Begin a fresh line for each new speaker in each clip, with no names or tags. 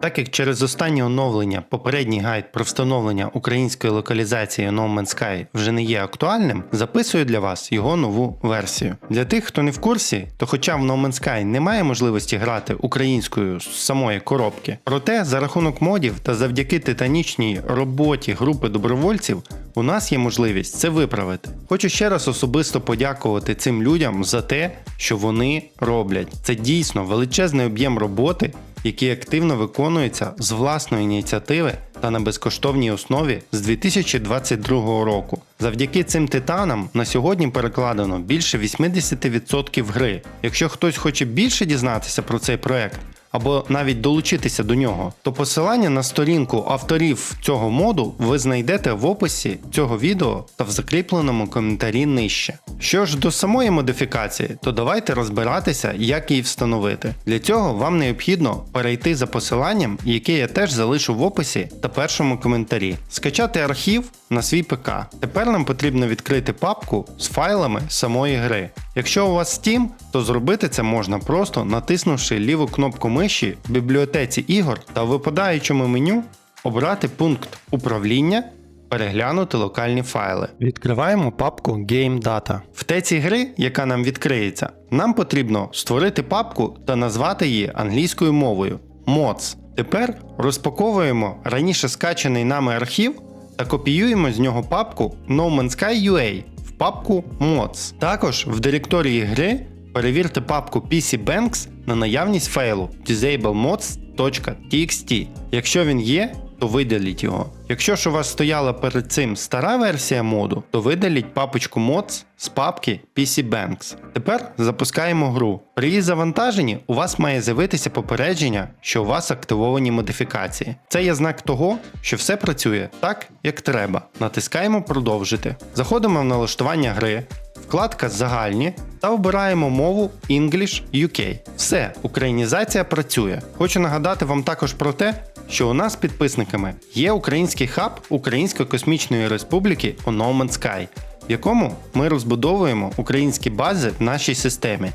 Так як через останнє оновлення попередній гайд про встановлення української локалізації No Man's Sky вже не є актуальним, записую для вас його нову версію. Для тих, хто не в курсі, то хоча в No Man's Sky немає можливості грати українською з самої коробки, проте за рахунок модів та завдяки титанічній роботі групи добровольців у нас є можливість це виправити. Хочу ще раз особисто подякувати цим людям за те, що вони роблять. Це дійсно величезний об'єм роботи, який активно виконується з власної ініціативи та на безкоштовній основі з 2022 року. Завдяки цим титанам на сьогодні перекладено більше 80% гри. Якщо хтось хоче більше дізнатися про цей проект, або навіть долучитися до нього, то посилання на сторінку авторів цього моду ви знайдете в описі цього відео та в закріпленому коментарі нижче. Що ж до самої модифікації, то давайте розбиратися, як її встановити. Для цього вам необхідно перейти за посиланням, яке я теж залишу в описі та першому коментарі, скачати архів на свій ПК. Тепер нам потрібно відкрити папку з файлами самої гри. Якщо у вас Steam, то зробити це можна просто натиснувши ліву кнопку миші в бібліотеці ігор та в випадаючому меню обрати пункт управління. Переглянути локальні файли. Відкриваємо папку Game Data. В теці гри, яка нам відкриється, нам потрібно створити папку та назвати її англійською мовою mods. Тепер розпаковуємо раніше скачаний нами архів та копіюємо з нього папку No Man's Sky UA в папку mods. Також в директорії гри перевірте папку PC Banks на наявність файлу disablemods.txt. Якщо він є, то видаліть його. Якщо ж у вас стояла перед цим стара версія моду, то видаліть папочку mods з папки PC Banks. Тепер запускаємо гру. При її завантаженні у вас має з'явитися попередження, що у вас активовані модифікації. Це є знак того, що все працює так, як треба. Натискаємо продовжити. Заходимо в налаштування гри. Вкладка Загальні та обираємо мову English UK. Все, українізація працює. Хочу нагадати вам також про те, що у нас підписниками є український хаб Української космічної республіки у Sky, в якому ми розбудовуємо українські бази в нашій системі.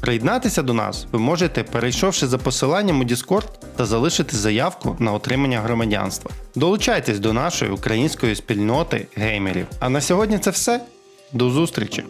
Приєднатися до нас ви можете, перейшовши за посиланням у Discord та залишити заявку на отримання громадянства. Долучайтесь до нашої української спільноти геймерів. А на сьогодні це все. До зустрічі!